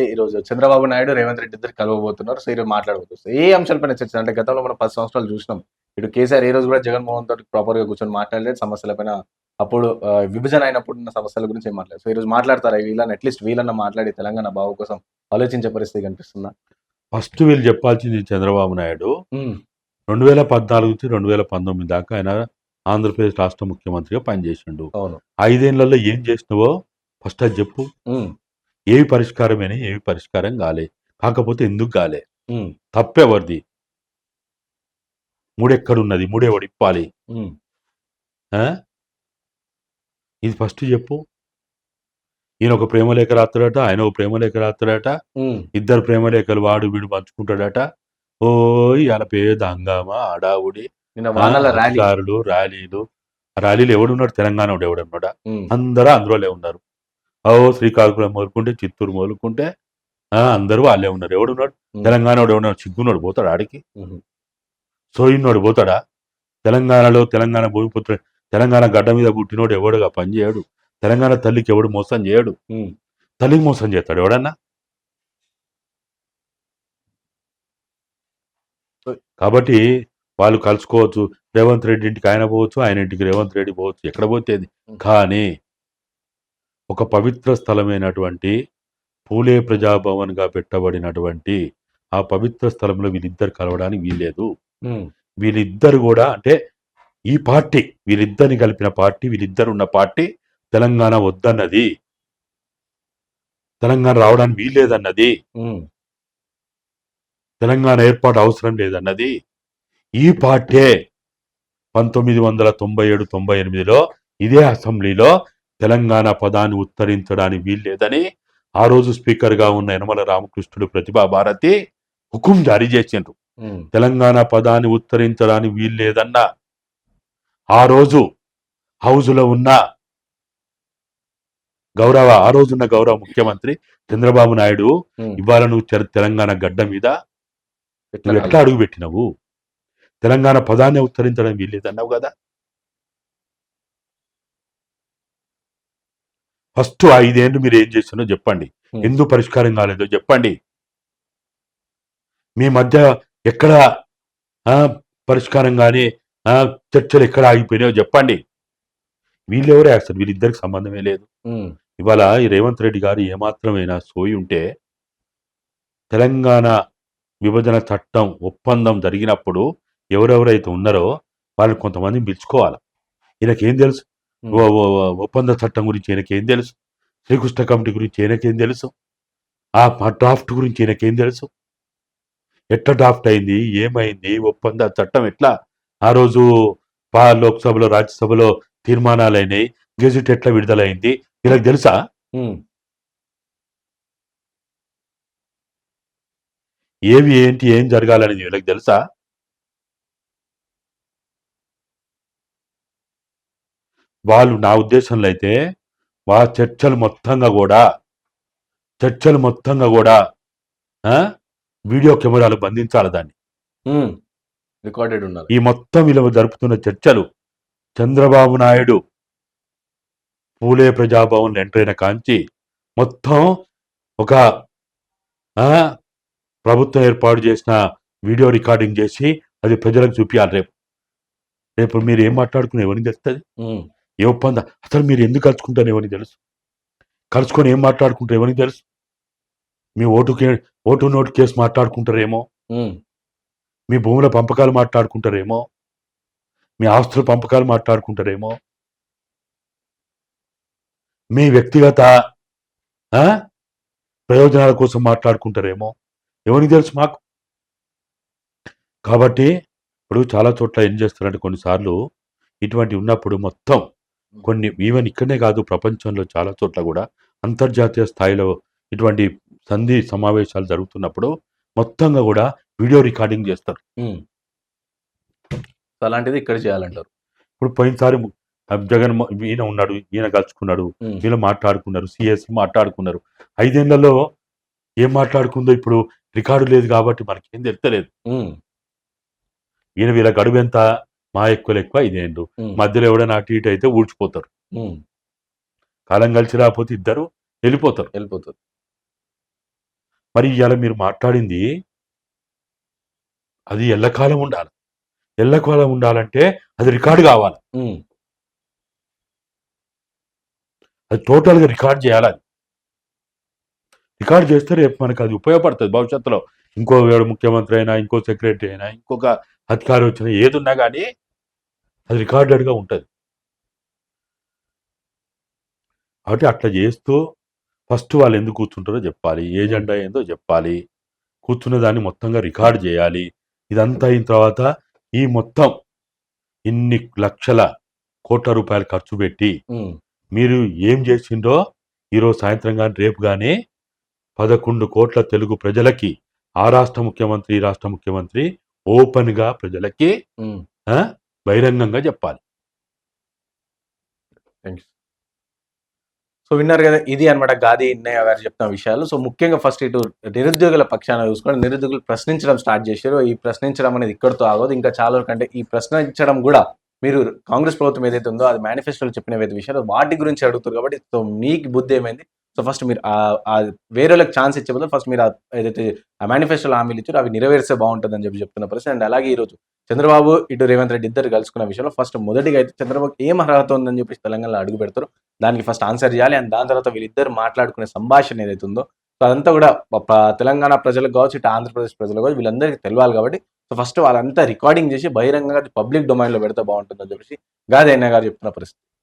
ఈరోజు చంద్రబాబు నాయుడు రేవంత్ రెడ్డి ఇద్దరు కలవబోతున్నారు. సో ఈరోజు మాట్లాడబోతున్నారు ఏ అంశాలపైన చర్చ? అంటే గతంలో మనం పది సంవత్సరాలు చూసినాం. ఇటు కేసీఆర్ ఏ రోజు కూడా జగన్మోహన్ తోటి ప్రాపర్గా కూర్చొని మాట్లాడలేదు. సమస్యలపైన అప్పుడు విభజన అయినప్పుడు ఉన్న సమస్యల గురించి ఏం మాట్లాడారు సో ఈ రోజు మాట్లాడతారా? వీళ్ళని అట్లీస్ట్ వీళ్ళన్న మాట్లాడి తెలంగాణ బావు కోసం ఆలోచించే పరిస్థితి కనిపిస్తుందా? ఫస్ట్ వీళ్ళు చెప్పాల్సింది చంద్రబాబు నాయుడు. రెండు వేల పద్నాలుగు నుంచి రెండు వేల పంతొమ్మిది దాకా ఆయన ఆంధ్రప్రదేశ్ రాష్ట్ర ముఖ్యమంత్రిగా పనిచేసిండు. అవును. ఐదేళ్ళలో ఏం చేసినావో ఫస్ట్ అది చెప్పు. ఏవి పరిష్కారమేనా ఏవి పరిష్కారం కాలే. కాకపోతే ఎందుకు కాలే? తప్పెవరిది? మూడెక్కడున్నది? మూడెవడు ఇప్పాలి? ఇది ఫస్ట్ చెప్పు. ఈయన ఒక ప్రేమలేఖ రాస్తాడట ఆయన ఒక ప్రేమలేఖ రాస్తాడట ఇద్దరు ప్రేమలేఖలు వాడు వీడు పంచుకుంటాడట. ఓ ఇవాళ పేద హంగామా అడావుడి నిన్న వానల ఆ, ర్యాలీ. అధికారులు ర్యాలీలు. ఆ ర్యాలీలు ఎవడున్నాడు? తెలంగాణ వాడు ఎవడున్నాడా? అందరూ అందులోనే ఉన్నారు. ఓ శ్రీకాకుళం మొదలుకుంటే చిత్తూరు మొదలుకుంటే ఆ, అందరూ వాళ్ళే ఉన్నారు. ఎవడున్నాడు? తెలంగాణ వాడు ఎవడున్నాడు? సిగ్గున్నాడు పోతాడు ఆడికి? సోయినోడు పోతాడా? తెలంగాణలో తెలంగాణ భూమిపుత్ర తెలంగాణ గడ్డ మీద పుట్టినోడు ఎవడుగా పనిచేయడు తెలంగాణ తల్లికి ఎవడు మోసం చేయడు? తల్లికి మోసం చేస్తాడు ఎవడన్నా? కాబట్టి వాళ్ళు కలుసుకోవచ్చు. రేవంత్ రెడ్డి ఇంటికి ఆయన పోవచ్చు ఆయన ఇంటికి రేవంత్ రెడ్డి పోవచ్చు. ఎక్కడ పోతేది కానీ ఒక పవిత్ర స్థలమైనటువంటి పూలే ప్రజాభవన్గా పెట్టబడినటువంటి ఆ పవిత్ర స్థలంలో వీళ్ళిద్దరు కలవడానికి వీల్లేదు. వీళ్ళిద్దరు కూడా అంటే ఈ పార్టీ వీళ్ళిద్దరిని కలిపిన పార్టీ వీళ్ళిద్దరు ఉన్న పార్టీ తెలంగాణ వద్దన్నది. తెలంగాణ రావడానికి వీల్లేదన్నది. తెలంగాణ ఏర్పాటు అవసరం లేదన్నది. ఈ పార్టీ పంతొమ్మిది వందల తొంభై ఏడు తొంభై ఎనిమిదిలో ఇదే అసెంబ్లీలో తెలంగాణ పదాన్ని ఉత్తరించడానికి వీల్లేదని ఆ రోజు స్పీకర్గా ఉన్న యనమల రామకృష్ణుడు ప్రతిభా భారతి హుకుం జారీ చేసిండ్రు. తెలంగాణ పదాన్ని ఉత్తరించడానికి వీల్లేదన్న ఆ రోజు హౌజులో ఉన్న గౌరవ ఆ రోజున్న గౌరవ ముఖ్యమంత్రి చంద్రబాబు నాయుడు. ఇవాళ నువ్వు తెల- తెలంగాణ గడ్డ మీద ఎట్లా నువ్వు ఎట్లా అడుగు పెట్టినవు? తెలంగాణ పదాన్ని ఉత్తరించడం వీల్లేదన్నావు కదా? ఫస్ట్ ఐదేళ్ళు మీరు ఏం చేస్తున్నో చెప్పండి. ఎందుకు పరిష్కారం కాలేదో చెప్పండి. మీ మధ్య ఎక్కడ ఆ, పరిష్కారం కానీ చర్చలు ఎక్కడ ఆగిపోయినాయో చెప్పండి. వీళ్ళెవరే అసలు వీళ్ళిద్దరికి సంబంధమే లేదు. ఇవాళ ఈ రేవంత్ రెడ్డి గారు ఏమాత్రమైనా సోయి ఉంటే తెలంగాణ విభజన చట్టం ఒప్పందం జరిగినప్పుడు ఎవరెవరైతే ఉన్నారో వాళ్ళు కొంతమందిని పిలుచుకోవాలి. ఈయనకేం తెలుసు? ఒప్పంద చట్టం గురించి ఈయనకేం తెలుసు? శ్రీకృష్ణ కమిటీ గురించి ఈయనకేం తెలుసు? ఆ డ్రాఫ్ట్ గురించి ఈయనకేం తెలుసు? ఎట్లా డ్రాఫ్ట్ అయింది? ఏమైంది? ఒప్పంద చట్టం ఎట్లా? ఆ రోజు పా లోక్సభలో రాజ్యసభలో తీర్మానాలు అయినాయి గెజిట్ ఎట్లా విడుదలైంది? వీళ్ళకి తెలుసా? ఏవి ఏంటి? ఏం జరగాలనేది వీళ్ళకి తెలుసా? వాళ్ళు నా ఉద్దేశంలో అయితే వా చర్చలు మొత్తంగా కూడా చర్చలు మొత్తంగా కూడా వీడియో కెమెరాలు బంధించాలి దాన్ని. రికార్డెడ్ ఉన్నారు ఈ మొత్తం వీళ్ళు జరుపుతున్న చర్చలు చంద్రబాబు నాయుడు పూలే ప్రజాభవన్ ఎంటర్ అయిన కాంచి మొత్తం ఒక ప్రభుత్వం ఏర్పాటు చేసిన వీడియో రికార్డింగ్ చేసి అది ప్రజలకు చూపించాలి రేపు. రేపు మీరు ఏం మాట్లాడుకుని ఎవరికి తెలుస్తుంది? ఉమ్, ఏ ఒప్పందం? అసలు మీరు ఎందుకు కలుసుకుంటారు ఎవరికి తెలుసు? కలుసుకొని ఏం మాట్లాడుకుంటారు ఎవరికి తెలుసు? మీ ఓటు కే ఓటు నోటు కేసు మాట్లాడుకుంటారేమో? మీ భూముల పంపకాలు మాట్లాడుకుంటారేమో? మీ ఆస్తుల పంపకాలు మాట్లాడుకుంటారేమో? మీ వ్యక్తిగత ప్రయోజనాల కోసం మాట్లాడుకుంటారేమో? ఎవరికి తెలుసు మాకు? కాబట్టి ఇప్పుడు చాలా చోట్ల ఏం చేస్తారంటే కొన్నిసార్లు ఇటువంటి ఉన్నప్పుడు మొత్తం కొన్ని ఈవెన్ ఇక్కడనే కాదు ప్రపంచంలో చాలా చోట్ల కూడా అంతర్జాతీయ స్థాయిలో ఇటువంటి సంధి సమావేశాలు జరుగుతున్నప్పుడు మొత్తంగా కూడా వీడియో రికార్డింగ్ చేస్తారు. అలాంటిది ఇక్కడ చేయాలంటారు. ఇప్పుడు పోయినసారి జగన్ ఈయన ఉన్నాడు ఈయన కలుసుకున్నాడు వీళ్ళు మాట్లాడుకున్నారు సిఎస్ మాట్లాడుకున్నారు. ఐదేళ్ళలో ఏం మాట్లాడుకుందో ఇప్పుడు రికార్డు లేదు కాబట్టి మనకేం తెలుస్తలేదు ఈయన వీళ్ళ గడువు ఎంత మా ఎక్కువ ఎక్కువ ఉమ్, మధ్యలో ఎవడైనా అటు ఇటు అయితే ఊడ్చిపోతారు. కాలం కలిసి రాకపోతే ఇద్దరు వెళ్ళిపోతారు. వెళ్ళిపోతుంది మరి ఇవాళ మీరు మాట్లాడింది అది ఎల్లకాలం ఉండాలి. ఎల్లకాలం ఉండాలంటే అది రికార్డు కావాలి. అది టోటల్గా రికార్డ్ చేయాలి అది. రికార్డ్ చేస్తే రేపు మనకు అది ఉపయోగపడుతుంది భవిష్యత్తులో. ఇంకో ముఖ్యమంత్రి అయినా ఇంకో సెక్రటరీ అయినా ఇంకొక అధికారి వచ్చినా ఏది ఉన్నా కానీ అది రికార్డెడ్గా ఉంటుంది. కాబట్టి అట్లా చేస్తూ ఫస్ట్ వాళ్ళు ఎందుకు కూర్చుంటారో చెప్పాలి. ఏజెండా ఏందో చెప్పాలి. కూర్చున్న దాన్ని మొత్తంగా రికార్డ్ చేయాలి. ఇదంతా అయిన తర్వాత ఈ మొత్తం ఇన్ని లక్షల కోట్ల రూపాయలు ఖర్చు పెట్టి మీరు ఏం చేసిండో ఈరోజు సాయంత్రం కానీ రేపు కానీ పదకొండు కోట్ల తెలుగు ప్రజలకి ఆ రాష్ట్ర ముఖ్యమంత్రి ఈ రాష్ట్ర ముఖ్యమంత్రి ఓపెన్గా ప్రజలకి బహిరంగంగా చెప్పాలి. సో విన్నారు కదా ఇది అన్నమాట గాది ఇన్నయ్య గారు చెప్తున్న విషయాలు. సో ముఖ్యంగా ఫస్ట్ ఇటు నిరుద్యోగుల పక్షాన చూసుకొని నిరుద్యోగులు ప్రశ్నించడం స్టార్ట్ చేశారు. ఈ ప్రశ్నించడం అనేది ఇక్కడితో ఆగదు. ఇంకా చాలా వరకు అంటే ఈ ప్రశ్నించడం కూడా మీరు కాంగ్రెస్ ప్రభుత్వం ఏదైతే ఉందో అది మేనిఫెస్టోలో చెప్పిన ఏదైతే విషయాలు. వాటి గురించి అడుగుతారు కాబట్టి సో మీకు బుద్ధి ఏమైంది? సో ఫస్ట్ మీరు వేరే వాళ్ళకి ఛాన్స్ ఇచ్చే బదులు ఫస్ట్ మీరు ఏదైతే ఆ మేనిఫెస్టోలో హామీలు ఇచ్చారో అవి నెరవేర్స్తే బాగుంటుంది అని చెప్పి చెప్తున్న పరిస్థితి. అండ్ అలాగే ఈ రోజు చంద్రబాబు ఇటు రేవంత్ రెడ్డి ఇద్దరు కలుసుకున్న విషయంలో ఫస్ట్ మొదటిగా అయితే చంద్రబాబు ఏం అర్హత ఉందని చెప్పి తెలంగాణలో అడుగు పెడతారు. దానికి ఫస్ట్ ఆన్సర్ చేయాలి అండ్ దాని తర్వాత వీళ్ళిద్దరు మాట్లాడుకునే సంభాషణ ఏదైతే ఉందో సో అదంతా కూడా తెలంగాణ ప్రజలకు కావచ్చు ఇటు ఆంధ్రప్రదేశ్ ప్రజలకు కావచ్చు వీళ్ళందరికీ తెలియాలి కాబట్టి సో ఫస్ట్ వాళ్ళంతా రికార్డింగ్ చేసి బహిరంగంగా పబ్లిక్ డొమైన్లో పెడితే బాగుంటుందని చెప్పేసి గాదైనా గారు చెప్తున్న పరిస్థితి.